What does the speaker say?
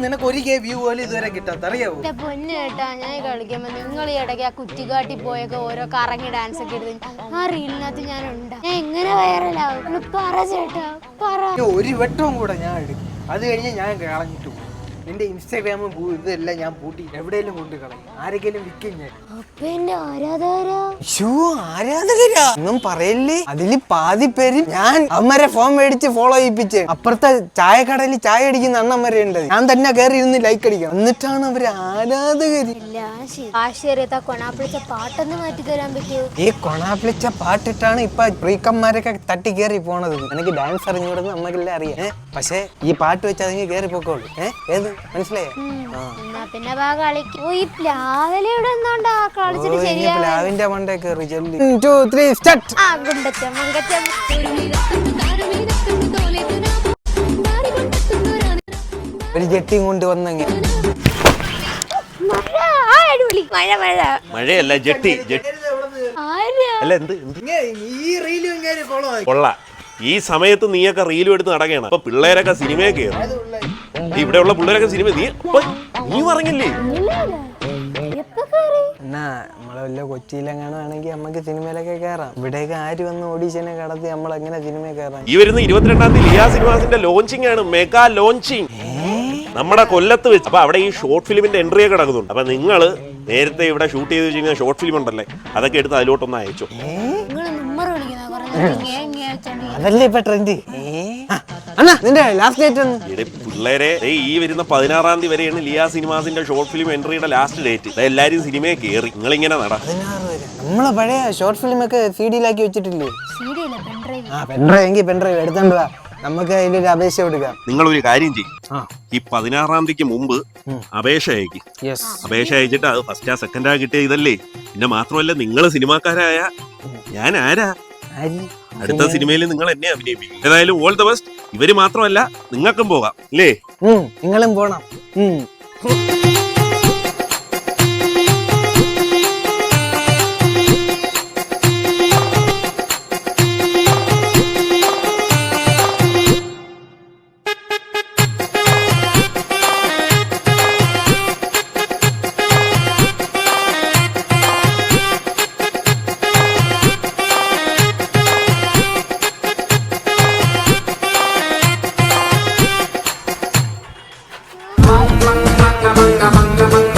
നിനക്ക് ഒരു K view പോലും ഇതുവരെ കിട്ടാത്ത അറിയാവോ? എന്റെ പൊന്നു കേട്ടാ ഞാൻ കളിക്കുമ്പോ നിങ്ങൾ ഈ ഇടയ്ക്ക് ആ കുറ്റിക്കാട്ടി പോയൊക്കെ ഓരോ കറങ്ങി ഡാൻസ് ഒക്കെ എടുത്ത് ആ റീലിനകത്ത് ഞാൻ ഉണ്ട് ഞാൻ എങ്ങനെ വൈറലാവും ഒന്ന് പറ ചേട്ടാ പറ. ഒരു വെട്ടവും കൂടെ ഞാൻ എടുക്കും. അത് കഴിഞ്ഞ് ഞാൻ കളഞ്ഞിട്ട് പോകും. നിന്റെ ഇൻസ്റ്റാഗ്രാമും ഇതെല്ലാം ഞാൻ പൂട്ടി എവിടെയെങ്കിലും കൊണ്ട് കളയും. ആരെങ്കിലും വിൽക്കും ഞാൻ. അപ്പൊ എന്റെ ഷൂ ആരാധകരാ? ഒന്നും പറയല്ലേ? അതിൽ പാതി പേര് ഞാൻ അമ്മരെ ഫോൺ മേടിച്ച് ഫോളോ ചെയ്യിപ്പിച്ച് അപ്പുറത്തെ ചായക്കടയിൽ ചായ അടിക്കുന്ന അണ്ണമ്മരെ ഉണ്ട് ഞാൻ തന്നെ കയറി ഇരുന്ന് ലൈക്ക് അടിക്കാം എന്നിട്ടാണ് അവർ ആരാധകര്. കൊണാപ്പിളിച്ച പാട്ടൊന്ന് മാറ്റി തരാൻ പറ്റുമോ ഈ കൊണാപ്പിളിച്ച പാട്ടിട്ടാണ് ഇപ്പൊ പ്രീക്കന്മാരൊക്കെ തട്ടി കയറി പോണത്. എനിക്ക് ഡാൻസ് അറിഞ്ഞൂടെന്ന് നമ്മക്കെല്ലാം അറിയാം? പക്ഷേ ഈ പാട്ട് വെച്ച് അതിന് കയറി പൊക്കോളൂ. ഏഹ് ഏത്? മനസ്സിലായോ. പിന്നെ ഈ പ്ലാവല ഇവിടെ എന്തുകൊണ്ടാ കളിച്ചിട്ട് ഓ, ഇനി ശരിയാ പ്ലാവിന്റെ മണ്ടേ കയറി ചെല്ലി. ടു ത്രീ സ്റ്റാർട്ട് ആ ഗുണ്ടച്ച മങ്കച്ച. ഒരു ജെട്ടിയും കൊണ്ട് വന്നെങ്കിൽ മഴ മഴ മഴ. മഴയല്ല ജെട്ടി ജെട്ടി അല്ല എന്ത് ഈ റീലും ഈ സമയത്ത് നീയൊക്കെ റീലും എടുത്ത് നടക്കണം അപ്പൊ പിള്ളേരൊക്കെ സിനിമയൊക്കെ ഇവിടെയുള്ള പിള്ളേരൊക്കെ സിനിമ നീ നീ പറഞ്ഞില്ലേ? എന്നാ നമ്മളെ വല്ല കൊച്ചിയിലെങ്ങാണെങ്കിൽ നമുക്ക് സിനിമയിലൊക്കെ കയറാം ഇവിടെയൊക്കെ ആര് വന്ന് ഓഡീഷനെ കടത്തി നമ്മൾ എങ്ങനെ സിനിമ കയറാം ഈ വരുന്ന ഇരുപത്തിരണ്ടാം തീയതി ലിയാ സിനിമാസിന്റെ ലോഞ്ചിങ് ആണ് മെഗാ ലോഞ്ചിങ് നമ്മുടെ കൊല്ലത്ത് വെച്ച് അപ്പൊ അവിടെ ഈ ഷോർട്ട് ഫിലിമിന്റെ എൻട്രി ഒക്കെ നടക്കുന്നുണ്ട്. അപ്പൊ നിങ്ങൾ നേരത്തെ ഇവിടെ ഷൂട്ട് ചെയ്ത് വെച്ചിരിക്കുന്ന ഷോർട്ട് ഫിലിം ഉണ്ടല്ലേ അതൊക്കെ എടുത്ത് അതിലോട്ടൊന്ന് അയച്ചു. അതല്ലേ ഇപ്പൊ ട്രെൻഡ് അണ്ണാ നിന്റെ ലാസ്റ്റ് ഡേറ്റ് പിള്ളേരെ ഈ വരുന്ന പതിനാറാം തീയതി വരെയാണ് ലിയാ സിനിമാസിന്റെ ഷോർട്ട് ഫിലിം എൻട്രിയുടെ ലാസ്റ്റ് ഡേറ്റ് എല്ലാരും സിനിമയെ കയറി നിങ്ങളിങ്ങനെ നട. പതിനാറ് വരെ. നമ്മളെ പഴയ ഷോർട്ട് ഫിലിം ഒക്കെ സി ഡിയിലാക്കി വെച്ചിട്ടില്ലേ? ആ പെൻഡ്രൈവ് എങ്കിൽ പെൻഡ്രൈവ് എടുത്തോണ്ട് വാ. നമുക്ക് അതിലൊരു അപേക്ഷ കൊടുക്കാം. നിങ്ങൾ ഒരു കാര്യം ചെയ്യും. ആ. ഈ പതിനാറാം തീയതിക്ക് മുമ്പ് അപേക്ഷ അയക്കും. യെസ് അപേക്ഷ അയച്ചിട്ട് അത് ഫസ്റ്റാ സെക്കൻഡാ കിട്ടിയ ഇതല്ലേ? പിന്നെ മാത്രമല്ല നിങ്ങൾ സിനിമാക്കാരായ ഞാൻ ആര്? അടുത്ത സിനിമയിൽ നിങ്ങൾ എന്നെ അഭിനയിപ്പിക്കും. ഏതായാലും ഓൾ ദ ബെസ്റ്റ് ഇവർ മാത്രമല്ല നിങ്ങൾക്കും പോകാം. അല്ലേ നിങ്ങളും പോണം. manga manga manga